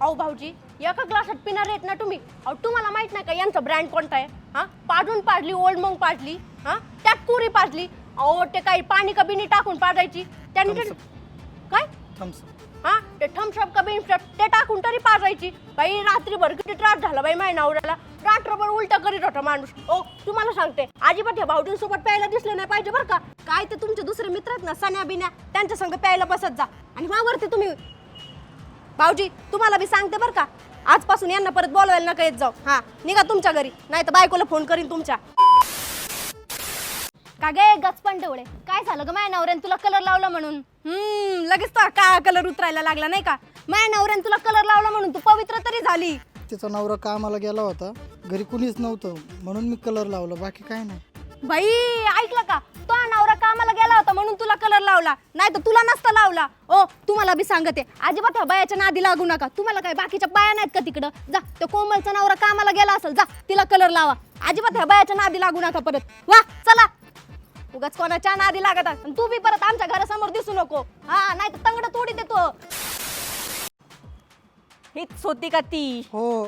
अहो भाऊजी एका ग्लासात पिणार आहेत ना तुम्ही. अहो तुम्हाला माहीत नाही का यांचा ब्रँड कोणता आहे? हा? पाडून पाडली ओल्ड मग पाडली हा? त्यात कुरी पाडली. अहो ते काही पाणी का बिनी टाकून पाडायची त्याने ते- काय? थम्स हा? ते थम्सअप का बिनसअप ते टाकून तरी पाजायची. बाई रात्रीभर किती त्रास झाला बाई माझ्या नवऱ्याला. रात्रभर उलट करीत होता माणूस. ओ तुम्हाला सांगते अजिबात ह्या भाऊजींसोबत प्यायला दिसले नाही पाहिजे बरं का. काय ते तुमचे दुसरे मित्र आहेत ना सण्या बिन्या त्यांच्या संग प्यायला बसत जा. आणि मावरती तुम्ही. भाऊजी तुम्हाला बी सांगते बरं का? आजपासून यांना परत बोलवायला नका येत जाऊ. हा निघा तुमच्या घरी. नाही तर बायकोला फोन करीन तुमच्या. का गे गचपण डोळे काय झालं ग माझ्या नवऱ्याने तुला कलर लावला म्हणून? हम्म लगेच तो काळा कलर उतरायला लागला नाही का? माझ्या नवऱ्याने तुला कलर लावला म्हणून तू पवित्र तरी झाली. तिचा नवरा कामाला गेला होता. घरी कुणीच नव्हतं म्हणून मी कलर लावला बाकी काय नाही. बाई ऐकलं का? तो लावला? नाही तर तुला नसता लावला. ओ तुम्हाला बी सांगते अजिबात ह्या बायाच्या नादी लागू नका. तुम्हाला काय बाकीच्या बाया नाहीत का तिकडं? जा तो कोमलचा नवरा कामाला गेला असेल जा तिला कलर लावा. अजिबात ह्या बायाच्या नादी लागू नका परत. वा चला. उगाच कोणाच्या नादी लागत तू बी परत आमच्या घरासमोर दिसू नको. हा नाही तर तंगड तोडी देतो. हीच होती का ती? हो.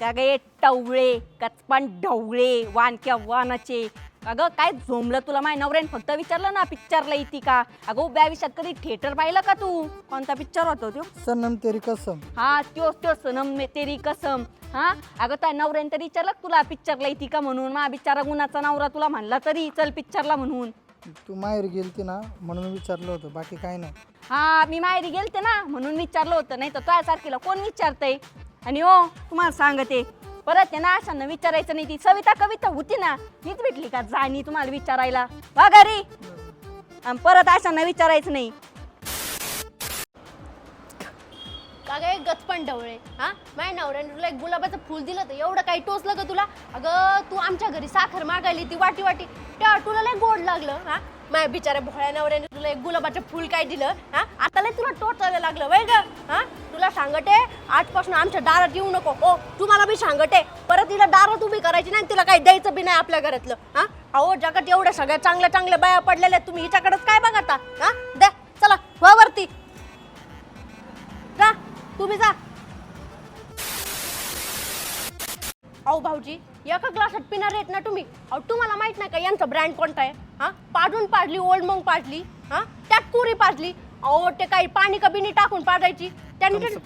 का गे टवळे कचपान ढवळे वानक्या वानाचे अगं काय झोमलं तुला माय नवऱ्याने? फक्त विचारलं ना पिक्चरला येते का? अगं उभ्या आयुष्यात कधी थिएटर पाहिलं का तू? कोणता पिक्चर होता तो सनम तेरी कसम. हा त्योच त्यो सनम मे तेरी कसम. हा? अगं त्या नवऱ्याने तरी विचारलं का तुला पिक्चरला येते का म्हणून? मा बिचारा गुणाचा नवरा तुला म्हणला तरी चल पिक्चरला म्हणून. तू माहेर गेलती ना म्हणून विचारलं होतं बाकी काय नाही. हा मी माहेरी गेलते ना म्हणून विचारलं होतं. नाही तर तुझ्यासारखीला कोण विचारतंय? आणि हो तुम्हाला सांगते परत आहे ना अशांना विचारायचं नाही. ती सविता कविता होती ना हीच भेटली का जाणी तुम्हाला विचारायला? वा घरी. आणि परत अशांना विचारायचं नाही. का गे गचपण ढवळे. हा? माझ्या नवऱ्याने तुला एक गुलाबाचं फुल दिलं तर एवढं काही टोचलं का तुला? अगं तू आमच्या घरी साखर मागायली ती वाटी वाटी त्या तुला लय गोड लागलं हा? माझ्या बिचाऱ्या भोळ्या नवऱ्याने तुला एक गुलाबाचं फुल काय दिलं हा? आता लय तुला टोचायला लागलं वय ग हा? तुला सांगते आजपासून आमच्या दारात येऊ नको. हो तुम्हाला मी सांगते परत तिला दारात उभी करायची नाही तिला काही द्यायचं बी नाही आपल्या घरातलं हा? अहो जगात एवढ्या सगळ्या चांगल्या चांगल्या बाया पडलेल्या आहेत, तुम्ही हिच्याकडेच काय बघता हा? द्या चला वा वरती. जा तुम्ही जा. अहो भाऊजी एका ग्लासात पिणार आहेत ना तुम्ही? अहो तुम्हाला माहीत नाही का यांचा ब्रँड कोणता आहे? हा? पाडून पाडली ओल्ड मग पाडली हा? त्यात कुरी पाडली. अहो ते काही पाणी का बिनी टाकून पाडायची त्याने ते-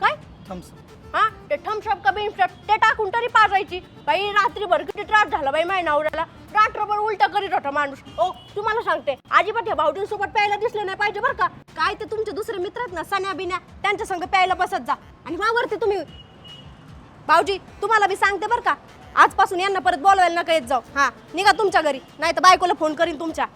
काय? थम्स हा? ते थम्सअप का बिनसअप ते टाकून तरी पाजायची. बाई रात्रीभर किती त्रास झाला बाई माझ्या नवऱ्याला. रात्रभर उलट करीत होता माणूस. ओ तुम्हाला सांगते अजिबात ह्या भाऊजींसोबत प्यायला दिसले नाही पाहिजे बरं का. काय ते तुमचे दुसरे मित्र आहेत ना सण्या बिन्या त्यांच्या संग प्यायला बसत जा. आणि मावरती तुम्ही. भाऊजी तुम्हाला बी सांगते बरं का. आजपासून यांना परत बोलवायला नका येत जाऊ. हां निघा तुमच्या घरी. नाही तर बायकोला फोन करीन तुमच्या.